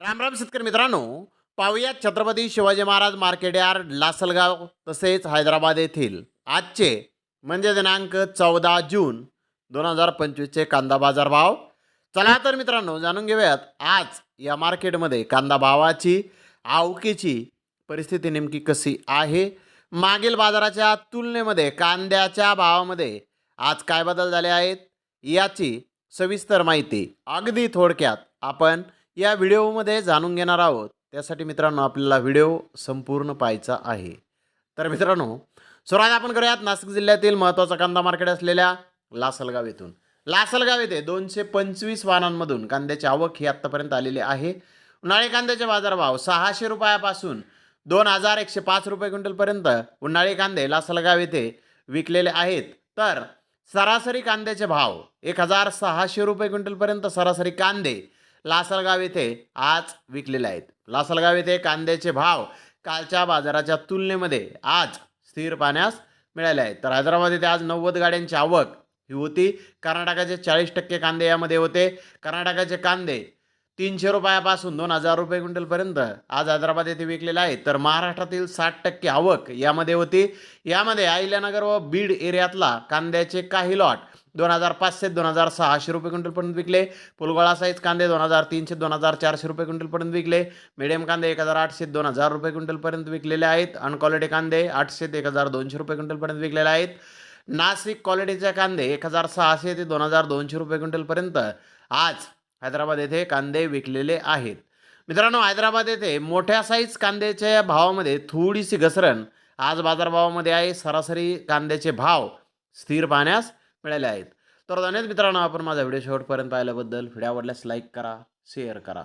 राम राम शेतकरी मित्रांनो. पाहूयात छत्रपती शिवाजी महाराज मार्केट यार्ड लासलगाव तसेच हैदराबाद येथील. आजचे म्हणजे दिनांक चौदा जून दोन हजार पंचवीसचे कांदा बाजार भाव. चला तर मित्रांनो जाणून घेऊयात आज या मार्केटमध्ये कांदा भावाची आवकीची परिस्थिती नेमकी कशी आहे? मागील बाजाराच्या तुलनेमध्ये कांद्याच्या भावामध्ये आज काय बदल झाले आहेत? याची सविस्तर माहिती अगदी थोडक्यात आपण या व्हिडिओमध्ये जाणून घेणार आहोत. त्यासाठी मित्रांनो आपल्याला व्हिडिओ संपूर्ण पाहायचा आहे. तर मित्रांनो सुरुवात आपण करूयात. नाशिक जिल्ह्यातील महत्त्वाचा कांदा मार्केट असलेल्या लासलगाव येथून. लासलगाव येथे दोनशे पंचवीस वाहनांमधून कांद्याची आवक ही आत्तापर्यंत आलेली आहे. उन्हाळी कांद्याचे बाजारभाव सहाशे रुपयापासून दोन हजार एकशे पाच रुपये क्विंटलपर्यंत उन्हाळी कांदे लासलगाव येथे विकलेले आहेत. तर सरासरी कांद्याचे भाव एक हजार सहाशे रुपये क्विंटलपर्यंत सरासरी कांदे लासलगाव येथे आज विकलेले आहेत. लासलगाव येथे कांद्याचे भाव कालच्या बाजाराच्या तुलनेमध्ये आज स्थिर पाहण्यास मिळाले आहेत. तर हैदराबाद येथे आज नव्वद गाड्यांची आवक ही होती. कर्नाटकाचे चाळीस टक्के कांदे यामध्ये होते. कर्नाटकाचे कांदे तीनशे रुपयापासून दोन हजार रुपये क्विंटलपर्यंत आज हैदराबाद येथे विकलेले आहेत तर महाराष्ट्रातील साठ टक्के आवक यामध्ये होती. यामध्ये अहिल्यानगर व बीड एरियातला कांद्याचे काही लॉट दोन हजार पाचशे दोन हजार सहाशे रुपये क्विंटलपर्यंत विकले. पुलगोळा साईज कांदे दोन हजार तीनशे दोन हजार चारशे रुपये क्विंटलपर्यंत विकले. मिडियम कांदे एक हजार आठशे दोन हजार रुपये क्विंटलपर्यंत विकलेले आहेत. अनक्वालिटी कांदे आठशे ते एक हजार दोनशे रुपये क्विंटलपर्यंत विकलेले आहेत. नाशिक क्वालिटीचे कांदे एक हजार सहाशे ते दोन हजार दोनशे रुपये क्विंटलपर्यंत आज हैदराबाद येथे कांदे विकलेले आहेत. मित्रांनो हैदराबाद येथे मोठ्या साईज कांद्याच्या भावामध्ये थोडीशी घसरण. आज बाजारभावामध्ये आहे सरासरी कांद्याचे भाव स्थिर पाहण्यास मिळाले आहेत. तर धन्यवाद मित्रांनो आपण माझा व्हिडिओ शेवटपर्यंत पाहिल्याबद्दल. व्हिडिओ आवडल्यास लाईक करा शेअर करा.